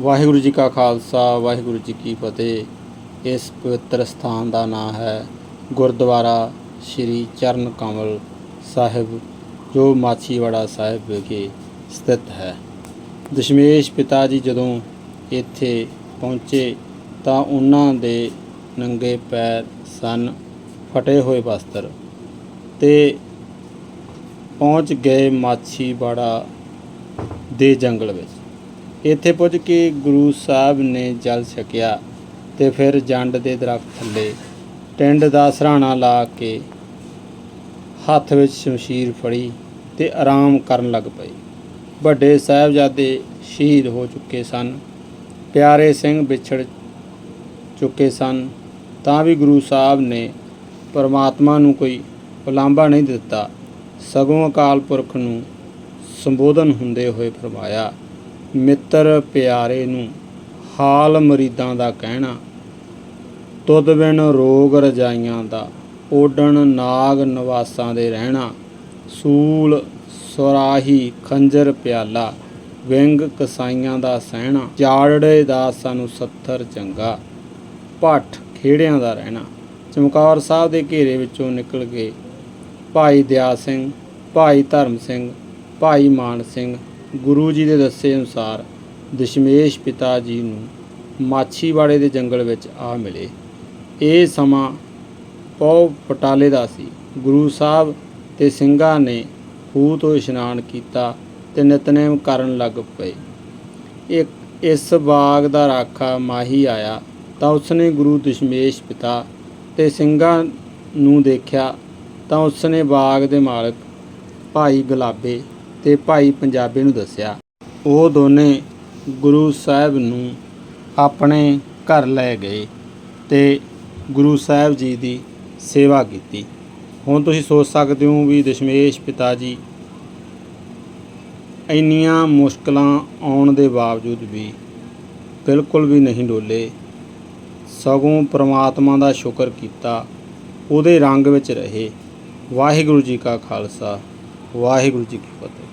ਵਾਹਿਗੁਰੂ ਜੀ ਕਾ ਖਾਲਸਾ, ਵਾਹਿਗੁਰੂ ਜੀ ਕੀ ਫਤਿਹ। ਇਸ ਪਵਿੱਤਰ ਸਥਾਨ ਦਾ ਨਾਮ ਹੈ ਗੁਰਦੁਆਰਾ ਸ੍ਰੀ ਚਰਨ ਕਮਲ ਸਾਹਿਬ, ਜੋ ਮਾਛੀਵਾੜਾ ਸਾਹਿਬ ਵਿਖੇ ਸਥਿਤ ਹੈ। ਦਸ਼ਮੇਸ਼ ਪਿਤਾ ਜੀ ਜਦੋਂ ਇੱਥੇ ਪਹੁੰਚੇ ਤਾਂ ਉਹਨਾਂ ਦੇ ਨੰਗੇ ਪੈਰ ਸਨ, ਫਟੇ ਹੋਏ ਵਸਤਰ ਤੇ ਪਹੁੰਚ ਗਏ ਮਾਛੀਵਾੜਾ ਦੇ ਜੰਗਲ ਵਿੱਚ। ਇੱਥੇ ਪੁੱਜ ਕੇ ਗੁਰੂ ਸਾਹਿਬ ਨੇ ਜਲ ਛਕਿਆ ਤੇ ਫਿਰ ਜੰਡ ਦੇ ਦਰਖਤ ਥੱਲੇ ਟਿੰਡ ਦਾ ਸਰਾਣਾ ਲਾ ਕੇ ਹੱਥ ਵਿੱਚ ਸ਼ਮਸ਼ੀਰ ਫੜੀ ਤੇ ਆਰਾਮ ਕਰਨ ਲੱਗ ਪਏ। ਵੱਡੇ ਸਾਹਿਬਜ਼ਾਦੇ ਸ਼ਹੀਦ ਹੋ ਚੁੱਕੇ ਸਨ, ਪਿਆਰੇ ਸਿੰਘ ਵਿਛੜ ਚੁੱਕੇ ਸਨ, ਤਾਂ ਵੀ ਗੁਰੂ ਸਾਹਿਬ ਨੇ ਪਰਮਾਤਮਾ ਨੂੰ ਕੋਈ ਉਲਾਂਭਾ ਨਹੀਂ ਦਿੱਤਾ। ਸਗੋਂ ਅਕਾਲ ਪੁਰਖ ਨੂੰ ਸੰਬੋਧਨ ਹੁੰਦੇ ਹੋਏ ਫਰਮਾਇਆ ਮਿੱਤਰ ਪਿਆਰੇ ਨੂੰ ਹਾਲ ਮਰੀਦਾਂ ਦਾ ਕਹਿਣਾ, ਤੁਧ ਬਿਨ ਰੋਗ ਰਜਾਈਆਂ ਦਾ ਓਡਣ ਨਾਗ ਨਿਵਾਸਾਂ ਦੇ ਰਹਿਣਾ, ਸੂਲ ਸੁਰਾਹੀ ਖੰਜਰ ਪਿਆਲਾ ਵਿੰਗ ਕਸਾਈਆਂ ਦਾ ਸਹਿਣਾ, ਜਾੜੜੇ ਦਾ ਸਾਨੂੰ ਸੱਥਰ ਚੰਗਾ, ਭੱਠ ਖੇੜਿਆਂ ਦਾ ਰਹਿਣਾ। ਚਮਕੌਰ ਸਾਹਿਬ ਦੇ ਘੇਰੇ ਵਿੱਚੋਂ ਨਿਕਲ ਕੇ ਭਾਈ ਦਿਆ ਸਿੰਘ, ਭਾਈ ਧਰਮ ਸਿੰਘ, ਭਾਈ ਮਾਨ ਸਿੰਘ ਗੁਰੂ ਜੀ ਦੇ ਦੱਸੇ ਅਨੁਸਾਰ ਦਸ਼ਮੇਸ਼ ਪਿਤਾ ਜੀ ਨੂੰ ਮਾਛੀਵਾੜੇ ਦੇ ਜੰਗਲ ਵਿੱਚ ਆ ਮਿਲੇ। ਇਹ ਸਮਾਂ ਪੌ ਪਟਾਲੇ ਦਾ ਸੀ। ਗੁਰੂ ਸਾਹਿਬ ਤੇ ਸਿੰਘਾਂ ਨੇ ਖੂਹ ਤੋਂ ਇਸ਼ਨਾਨ ਕੀਤਾ ਤੇ ਨਿਤਨੇਮ ਕਰਨ ਲੱਗ ਪਏ। ਇੱਕ ਇਸ ਬਾਗ ਦਾ ਰਾਖਾ ਮਾਹੀ ਆਇਆ ਤਾਂ ਉਸਨੇ ਗੁਰੂ ਦਸ਼ਮੇਸ਼ ਪਿਤਾ ਤੇ ਸਿੰਘਾਂ ਨੂੰ ਦੇਖਿਆ ਤਾਂ ਉਸਨੇ ਬਾਗ ਦੇ ਮਾਲਕ ਭਾਈ ਗੁਲਾਬੇ ਤੇ ਭਾਈ ਪੰਜਾਬੀ ਨੂੰ ਦੱਸਿਆ। ਉਹ ਦੋਨੇ ਗੁਰੂ ਸਾਹਿਬ ਨੂੰ ਆਪਣੇ ਘਰ ਲੈ ਗਏ ਤੇ ਗੁਰੂ ਸਾਹਿਬ ਜੀ ਦੀ ਸੇਵਾ ਕੀਤੀ। ਹੁਣ ਤੁਸੀਂ ਸੋਚ ਸਕਦੇ ਹੋ ਵੀ ਦਸ਼ਮੇਸ਼ ਪਿਤਾ ਜੀ ਇੰਨੀਆਂ ਮੁਸ਼ਕਲਾਂ ਆਉਣ ਦੇ ਬਾਵਜੂਦ ਵੀ ਬਿਲਕੁਲ ਵੀ ਨਹੀਂ ਡੋਲੇ। ਸਗੋਂ ਪ੍ਰਮਾਤਮਾ ਦਾ ਸ਼ੁਕਰ ਕੀਤਾ, ਉਹਦੇ ਰੰਗ ਵਿੱਚ ਰਹੇ। ਵਾਹਿਗੁਰੂ ਜੀ ਕਾ ਖਾਲਸਾ, ਵਾਹਿਗੁਰੂ ਜੀ ਕੀ ਫਤਿਹ।